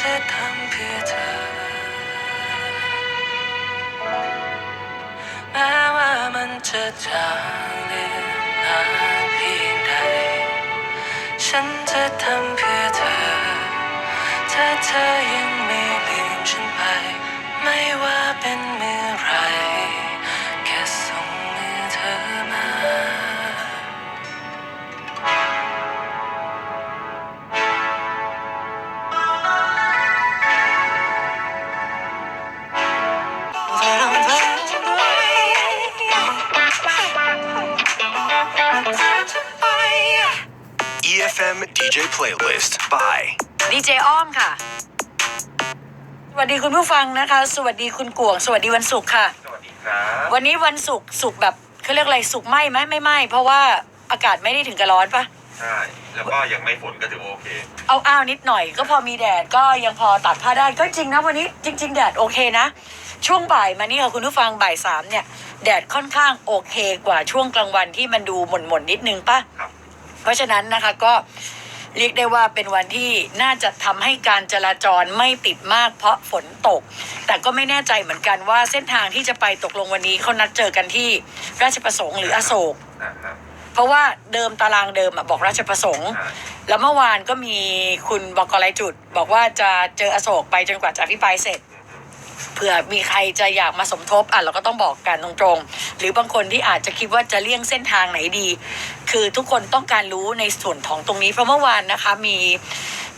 จะทำเพื่อเธอ แม้ว่ามันจะจางเลือนนานเพียงใด ฉันจะทำเพื่อเธอ ถ้าเธอยังไม่ลืมฉันไป ไม่ว่าเป็นเมื่อไร DJ Playlist by ดีเจอ้อมค่ะ สวัสดีคุณผู้ฟังนะคะ สวัสดีคุณกวง สวัสดีวันศุกร์ค่ะ สวัสดีครับวันนี้วันศุกร์ศุกร์แบบเขาเรียกอะไรศุกร์ไหมไหมไม่ไหมเพราะว่าอากาศไม่ได้ถึงกับร้อนปะใช่แล้วก็ยังไม่ฝนก็ถือว่าโอเค เอาอ้าวนิดหน่อย ก็พอมีแดดก็ยังพอตัดผ้าได้ก็จริงนะวันนี้จริง ๆ แดดโอเคนะ ช่วงบ่ายมานี่ค่ะคุณผู้ฟังบ่ายสามเนี่ย แดดค่อนข้างโอเคกว่าช่วงกลางวันที่มันดูหม่นๆนนิดนึงปะ ครับ เพราะฉะนั้นนะคะก็ เรียกได้ว่าเป็นวันที่น่าจะทำให้การจราจรไม่ติดมากเพราะฝนตก แต่ก็ไม่แน่ใจเหมือนกันว่าเส้นทางที่จะไปตกลงวันนี้เขานัดเจอกันที่ราชประสงค์หรืออโศกนะครับเพราะว่าเดิมตารางเดิมอะบอกราชประสงค์ใช่แล้วเมื่อวานก็มีคุณบอกกรายจุด บอกว่าจะเจออโศกไปจนกว่าจะอภิปรายเสร็จ เผื่อมีใครจะอยากมาสมทบอะเราก็ต้องบอกกันตรงๆ หรือบางคนที่อาจจะคิดว่าจะเลี่ยงเส้นทางไหนดี คือทุกคนต้องการรู้ในส่วนของตรงนี้เพราะเมื่อวานนะคะมี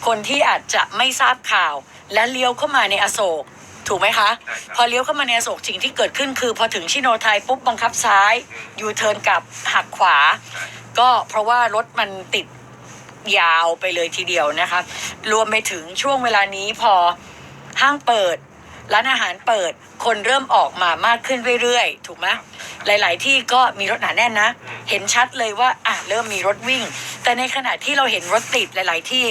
คนที่อาจจะไม่ทราบข่าว และเลี้ยวเข้ามาในอโศกถูกไหมคะใช่ครับพอเลี้ยวเข้ามาในอโศกสิ่งที่เกิดขึ้นคือ พอถึงชิโนไทยปุ๊บบังคับซ้ายยูเทิร์นกลับหักขวาใช่ก็เพราะว่ารถมันติดยาวไปเลยทีเดียวนะคะ รวมไปถึงช่วงเวลานี้พอห้างเปิด ร้านอาหารเปิดคนเริ่มออกมามากขึ้นเรื่อยๆ ถูกไหมหลาย ๆ ที่ก็มีรถหนาแน่นนะ เห็นชัดเลยว่าอะเริ่มมีรถวิ่ง แต่ในขณะที่เราเห็นรถติดหลาย ๆ ที่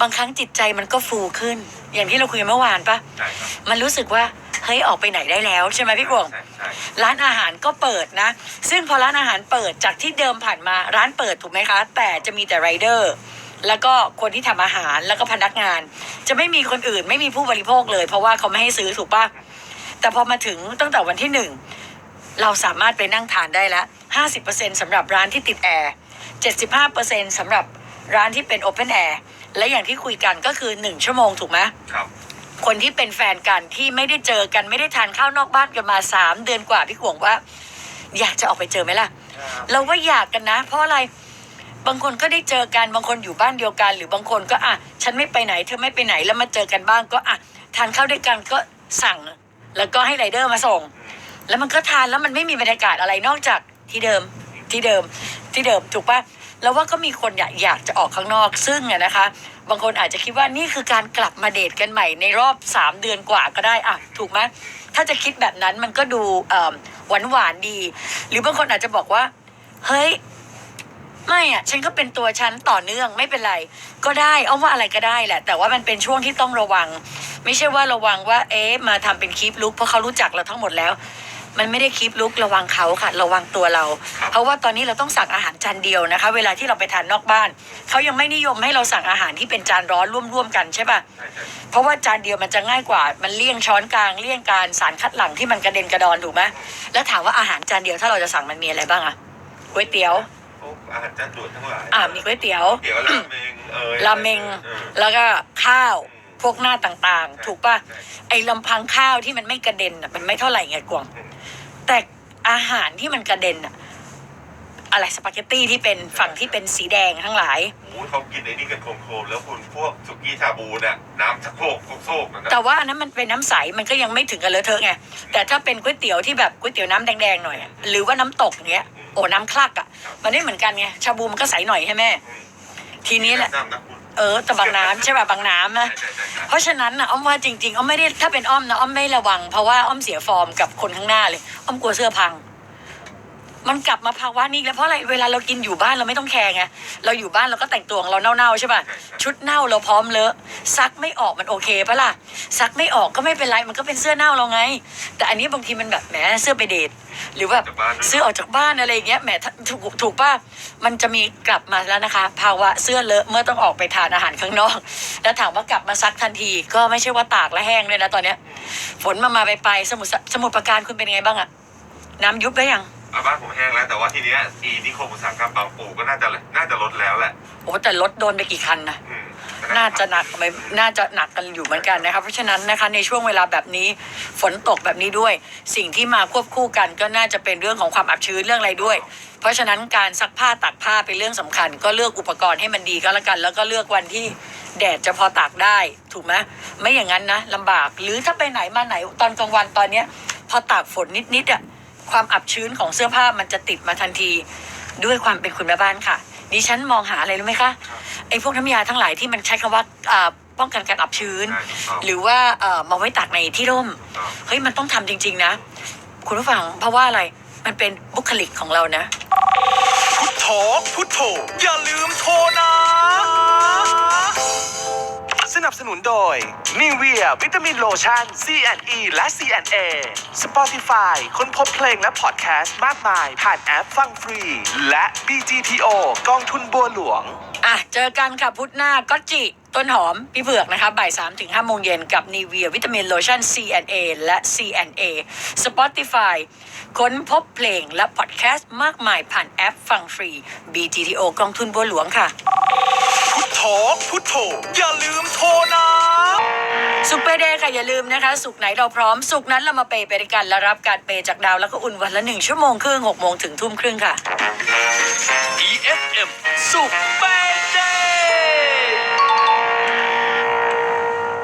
บางครั้งจิตใจมันก็ฟูขึ้น อย่างที่เราคุยกันเมื่อวานปะใช่ครับมันรู้สึกว่าเฮ้ยออกไปไหนได้แล้วใช่ไหมพี่กวงใช่ใช่ร้านอาหารก็เปิดนะ ซึ่งพอร้านอาหารเปิดจากที่เดิมผ่านมาร้านเปิดถูกไหมคะ แต่จะมีแต่ไรเดอร์ แล้วก็คนที่ทำอาหารแล้วก็พนักงาน จะไม่มีคนอื่นไม่มีผู้บริโภคเลย เพราะว่าเขาไม่ให้ซื้อถูกปะแต่พอมาถึงตั้งแต่วันที่หนึ่งเราสามารถไปนั่งทานได้แล้ว50%สำหรับร้านที่ติดแอร์75%สำหรับร้านที่เป็นโอเพนแอร์และอย่างที่คุยกันก็คือ1ชั่วโมงถูกไหมครับ คนที่เป็นแฟนกันที่ไม่ได้เจอกันไม่ได้ทานข้าวนอกบ้านกันมาสามเดือนกว่าพี่ขวงว่า อยากจะออกไปเจอไหมล่ะ เราว่าอยากกันนะ เพราะอะไร บางคนก็ได้เจอกันบางคนอยู่บ้านเดียวกัน หรือบางคนก็อะฉันไม่ไปไหนเธอไม่ไปไหนแล้วมาเจอกันบ้างก็อะทานข้าวด้วยกันก็สั่ง แล้วก็ให้ไรเดอร์มาส่ง แล้วมันก็ทานแล้วมันไม่มีบรรยากาศอะไรนอกจากที่เดิมที่เดิมที่เดิมถูกปะแล้วว่าก็มีคนอยากอยากจะออกข้างนอกซึ่งอะนะคะ บางคนอาจจะคิดว่านี่คือการกลับมาเดทกันใหม่ในรอบสามเดือนกว่าก็ได้อะถูกไหมถ้าจะคิดแบบนั้นมันก็ดูหวานหวานดี หรือบางคนอาจจะบอกว่า เฮ้ย ไม่อะฉันก็เป็นตัวฉันต่อเนื่องไม่เป็นไร ก็ได้เอาว่าอะไรก็ได้แหละ แต่ว่ามันเป็นช่วงที่ต้องระวัง ไม่ใช่ว่าระวังว่า เอ๊ะมาทำเป็นคลิปลุกเพราะเขารู้จักเราทั้งหมดแล้ว มันไม่ได้คลิปลุกระวังเขาค่ะ ระวังตัวเรา เพราะว่าตอนนี้เราต้องสั่งอาหารจานเดียวนะคะ เวลาที่เราไปทานนอกบ้านเขายังไม่นิยมให้เราสั่งอาหารที่เป็นจานร้อนร่วมๆกันใช่ปะใช่ใช่เพราะว่าจานเดียวมันจะง่ายกว่า มันเลี่ยงช้อนกลางเลี่ยงการสารคัดหลั่งที่มันกระเด็นกระดอนถูกไหมแล้วถามว่าอาหารจานเดียวถ้าเราจะสั่งมันมีอะไรบ้างอะก๋วยเตี๋ยว พวกอาหารจานด่วนทั้งหลายอ่ามีก๋วยเตี๋ยว เดี๋ยวราเมงเอยราเมง ออ แล้วก็ข้าวพวกหน้าต่างๆ ถูกป่ะ ใช่ ไอ้ลำพังข้าวที่มันไม่กระเด็นอะมันไม่เท่าไหร่ไงกวงแต่อาหารที่มันกระเด็นอะ อะไรสปาเกตตี้ที่เป็นฝั่งที่เป็นสีแดงทั้งหลายโอ้ยเขากินไอ้นี่กันโคมๆแล้วคุณพวกสุกี้ชาบูเนี่ยน้ำชักโครกโซกๆนั่นนะแต่ว่าอันนั้นมันเป็นน้ำใสมันก็ยังไม่ถึงกับเลอะเทอะไงแต่ถ้าเป็นก๋วยเตี๋ยวที่แบบก๋วยเตี๋ยวน้ำแดงๆหน่อยอะหรือว่าน้ำตกอย่างเงี้ย โอ้น้ำคลักอะ มันไม่เหมือนกันไงชาบูมันก็ใสหน่อยใช่ไหมทีนี้แหละน้ำนะคุณเออแต่บางน้ำใช่ป่ะบางน้ำนะใช่ใช่ใช่เพราะฉะนั้นนะอ้อมว่าจริงๆอ้อมไม่ได้ถ้าเป็นอ้อมนะอ้อมไม่ระวัง เพราะว่าอ้อมเสียฟอร์มกับคนข้างหน้าเลยอ้อมกลัวเสื้อพัง มันกลับมาภาวะนี้อีกแล้วเพราะอะไรเวลาเรากินอยู่บ้านเราไม่ต้องแคร์ไงเราอยู่บ้านเราก็แต่งตัวของเราเน่าๆใช่ป่ะชุดเน่าเราพร้อมเลอะซักไม่ออกมันโอเคปะล่ะซักไม่ออกก็ไม่เป็นไรมันก็เป็นเสื้อเน่าเราไง แต่อันนี้บางทีมันแบบแหมเสื้อไปเดทหรือแบบเสื้อออกจากบ้านอะไรอย่างเงี้ยแหมถ้าถูกถูกป่ะมันจะมีกลับมาแล้วนะคะ ภาวะเสื้อเลอะเมื่อต้องออกไปทานอาหารข้างนอก แล้วถามว่ากลับมาซักทันที ก็ไม่ใช่ว่าตากและแห้งเลยนะตอนเนี้ย ฝนมามาไปไปสมุทรสสมุทรปราการคุณเป็นยังไงบ้างอะน้ำยุบได้ยัง อะบ้านผมแห้งแล้วแต่ว่าทีเนี้ยอีนิคมอุตสาหกรรมบางปูก็น่าจะน่าจะลดแล้วแหละโอ้แต่รถโดนไปกี่คันนะ อืมน่าจะหนักไหมน่าจะหนักกันอยู่เหมือนกันนะคะ เพราะฉะนั้นนะคะในช่วงเวลาแบบนี้ฝนตกแบบนี้ด้วย สิ่งที่มาควบคู่กันก็น่าจะเป็นเรื่องของความอับชื้นเรื่องอะไรด้วย เพราะฉะนั้นการซักผ้าตากผ้าเป็นเรื่องสำคัญ ก็เลือกอุปกรณ์ให้มันดีก็แล้วกัน แล้วก็เลือกวันที่แดดจะพอตากได้ถูกไหมไม่อย่างนั้นนะลำบาก หรือถ้าไปไหนมาไหนตอนกลางวันตอนเนี้ย พอตากฝนนิดๆอะ ความอับชื้นของเสื้อผ้ามันจะติดมาทันทีด้วยความเป็นคุณแม่บ้านค่ะ ดิฉันมองหาอะไรรู้ไหมคะไอ้พวกน้ำยาทั้งหลายที่มันใช้คำว่าอ่าป้องกันการอับชื้นใช่ถูกต้องหรือว่าเอ่อมาไว้ตากในที่ร่มถูกต้องเฮ้ยมันต้องทำจริง ๆ นะ คุณผู้ฟังเพราะว่าอะไรมันเป็นบุคลิกของเรานะ พุทโธพุทโธอย่าลืมโทร สนุนโดย n ิเวียวิตามินโลชั่น C&E และ C&A Spotify ค้นพบเพลงและพอดแคสต์มากมาย ผ่านแอปฟังฟรี และ BGTO กองทุนบัวหลวง อะ เจอกันค่ะพุธหน้าก็จิต้นหอม พี่เผือกนะคะบ่าย3ถึง5โมงเย็นกับนีเวียวิตามินโลชั่น C&A และ C&A Spotify ค้นพบเพลงและพอดแคสต์มากมายผ่านแอปฟังฟรี BTTO กองทุนบัวหลวงค่ะ พุทโธพุทโธอย่าลืมโทรนะ สุขเปย์เดย์ค่ะ อย่าลืมนะคะ สุขไหนเราพร้อม สุขนั้นเรามาเปย์ไปด้วยกัน และรับการเปย์จากดาวแล้วก็อุ่นวันละหนึ่งชั่วโมงครึ่งหกโมงถึงทุ่มครึ่งค่ะ EFM สุขเปเด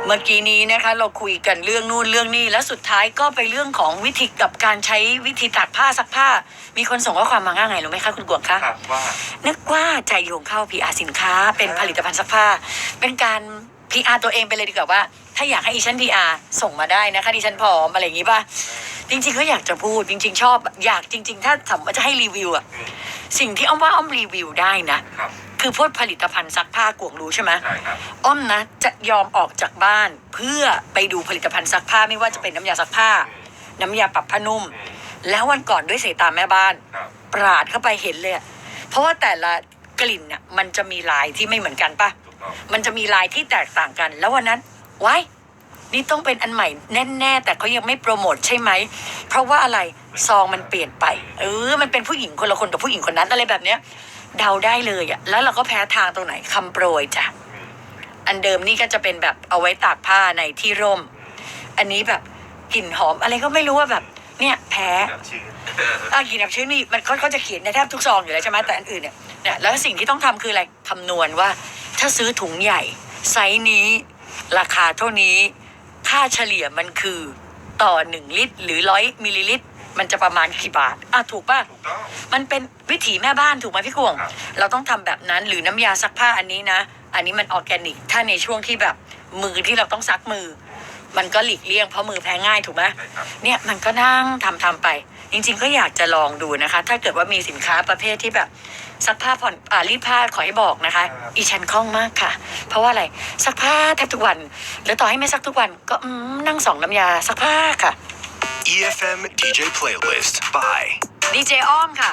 เมื่อกี้นี้นะคะ เราคุยกันเรื่องนู่นเรื่องนี้แล้วสุดท้ายก็ไปเรื่องของวิธีกับการใช้วิธีตากผ้าซักผ้า มีคนส่งข้อความมาง่ายไงรู้ไหมคะคุณกวงคะ ครับว่า นึกว่าใจโยงเข้า PR สินค้าเป็นผลิตภัณฑ์ซักผ้า เป็นการ PR ตัวเองไปเลยดีกว่าว่า ถ้าอยากให้อีฉัน PR ส่งมาได้นะคะดิฉันพร้อมอะไรอย่างงี้ป่ะจริงๆก็อยากจะพูดจริง ๆ ชอบอยากจริง ๆ ถ้าสมมติว่าจะให้รีวิวอะอืมสิ่งที่อ้อมว่าอ้อมรีวิวได้นะครับคือพวกผลิตภัณฑ์ซักผ้ากวงรู้ใช่ไหมใช่ครับอ้อมนะจะยอมออกจากบ้าน เพื่อไปดูผลิตภัณฑ์ซักผ้าไม่ว่าจะเป็นน้ำยาซักผ้า น้ำยาปรับผ้านุ่มอืมแล้ววันก่อนด้วยสายตาแม่บ้านครับปราดเข้าไปเห็นเลยอะเพราะว่าแต่ละกลิ่นน่ะมันจะมีลายที่ไม่เหมือนกันปะถูกต้อง มันจะมีลายที่แตกต่างกัน แล้ววันนั้นว้ายนี่ต้องเป็นอันใหม่แน่ๆแต่เขายังไม่โปรโมทใช่ไหม เพราะว่าอะไรซองมันเปลี่ยนไป เออ มันเป็นผู้หญิงคนละคนกับผู้หญิงคนนั้นอะไรแบบเนี้ย เดาได้เลยอะแล้วเราก็แพ้ทางตรงไหนคำโปรยจ้ะอืมอันเดิมนี่ก็จะเป็นแบบเอาไว้ตากผ้าในที่ร่ม อันนี้แบบกลิ่นหอมอะไรก็ไม่รู้ว่าแบบ เนี่ยแพ้แบบชื่ออะกลิ่นแบบชื้นนี่มันเขาเขาจะเขียนในแทบทุกซองอยู่แล้วใช่ไหมแต่อันอื่นเนี่ยเนี่ยแล้วสิ่งที่ต้องทำคืออะไรคำนวณว่าถ้าซื้อถุงใหญ่ ไซส์นี้ ราคาเท่านี้ ค่าเฉลี่ยมันคือต่อหนึ่งลิตร หรือร้อยมิลลิลิตร มันจะประมาณกี่บาท อะ ถูกป่ะ ถูกต้อง มันเป็นวิถีแม่บ้านถูกไหมพี่กวง ครับ เราต้องทำแบบนั้นหรือน้ำยาซักผ้าอันนี้นะ อันนี้มันออร์แกนิก ถ้าในช่วงที่แบบมือที่เราต้องซักมือ มันก็หลีกเลี่ยงเพราะมือแพ้ง่ายถูกไหม ใช่ครับ เนี่ยมันก็นั่งทำทำไป จริง ๆ ก็อยากจะลองดูนะคะ ถ้าเกิดว่ามีสินค้าประเภทที่แบบซักผ้าผ่อนอ่ารีดผ้าขอให้บอกนะคะ ครับ อีฉันคล่องมากค่ะ เพราะว่าอะไรซักผ้าแทบทุกวันแล้วต่อให้ไม่ซักทุกวัน ก็อืมนั่งสองน้ำยาซักผ้าค่ะ EFM DJ Playlist by ดีเจอ้อมค่ะ